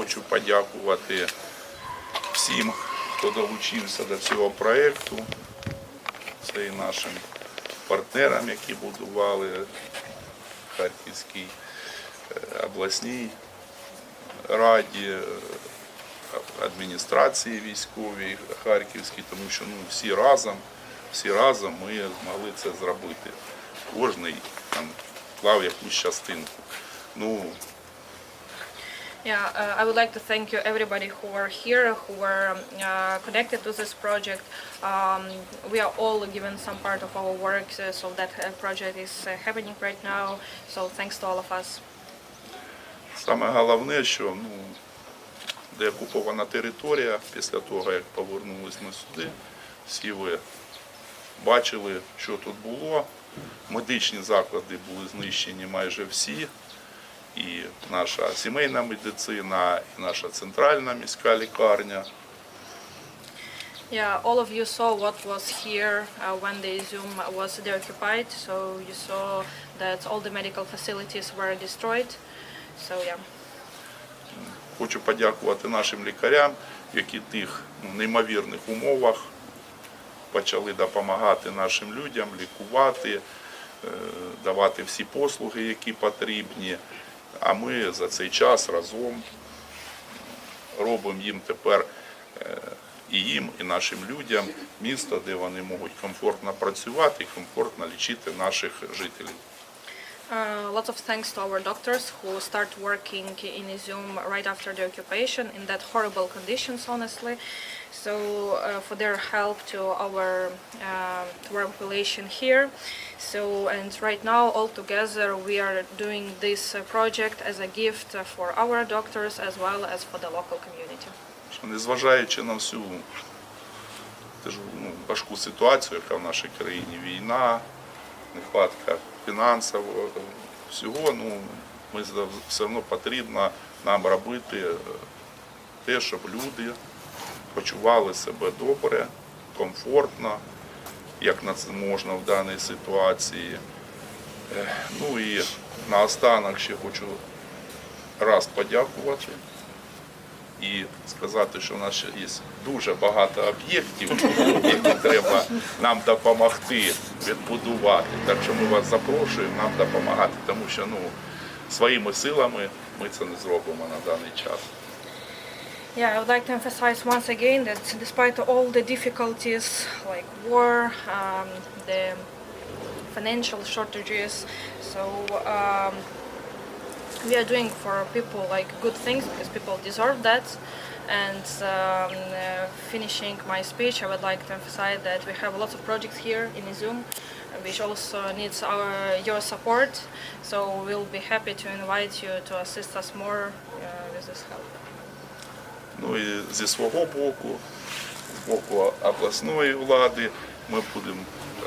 хочу подякувати всім, хто долучився до цього проєкту. Це і нашим партнерам, які будували Харківській е, обласній раді, е, адміністрації військовій Харківській, тому що ну, всі разом, всі разом ми змогли це зробити. Кожний там вклав якусь частинку. Ну, Yeah, uh, I would like to thank you everybody who are here, who were um, uh, connected to this project. Um, we are all given some part of our work, uh, so that uh, project is uh, happening right now. So thanks to all of us. Саме головне, що ну, де окупована територія, після того, як повернулись ми сюди, всі ви бачили, що тут було. Медичні заклади були знищені майже всі. І наша сімейна медицина, і наша центральна міська лікарня. Yeah, all of you saw what was here uh, when the Zoom was deoccupied. So you saw that all the medical facilities were destroyed. So yeah. Хочу подякувати нашим лікарям, які в тих ну, неймовірних умовах почали допомагати нашим людям, лікувати, е, давати всі послуги, які потрібні. А ми за цей час разом робимо їм тепер е, і їм, і нашим людям місто, де вони можуть комфортно працювати і комфортно лічити наших жителів. Uh, lots of thanks to our doctors who start working in Izum right after the occupation in that horrible conditions, honestly. So uh, for their help to our uh, to our population here. So and right now all together we are doing this uh, project as a gift uh, for our doctors as well as for the local community. що незважаючи на всю теж, ну, важку ситуацію, яка в нашій країні війна, нехватка фінансового всього, ну ми все одно потрібно нам робити е, те, щоб люди почували себе добре, комфортно, як на це можна в даній ситуації. Ну і наостанок ще хочу раз подякувати і сказати, що в нас є дуже багато об'єктів, які треба нам допомогти відбудувати. Так що ми вас запрошуємо нам допомагати, тому що ну, своїми силами ми це не зробимо на даний час. Yeah, I would like to emphasize once again that despite all the difficulties like war, um, the financial shortages, so um, we are doing for people like good things because people deserve that. And um, uh, finishing my speech, I would like to emphasize that we have lots of projects here in Izum, which also needs our your support. So we'll be happy to invite you to assist us more uh, with this help. Ну і зі свого боку, з боку обласної влади, ми будемо е,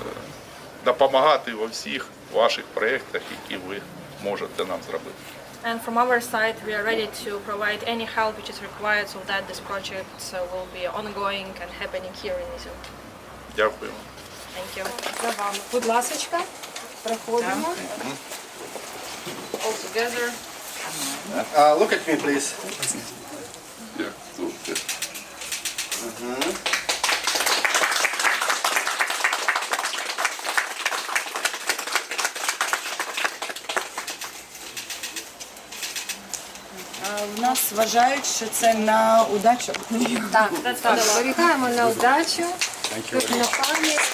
допомагати во всіх ваших проєктах, які ви можете нам зробити. And from our side, we are ready to provide any help which is required so that this project uh, will be ongoing and happening here in Izum. Дякую. Thank you. За вами. Будь ласочка, проходимо. All together. Uh, look at me, please. Дякую. У нас вважають, що це на удачу. Так, так, вирікаємо на удачу, тут на пам'ять.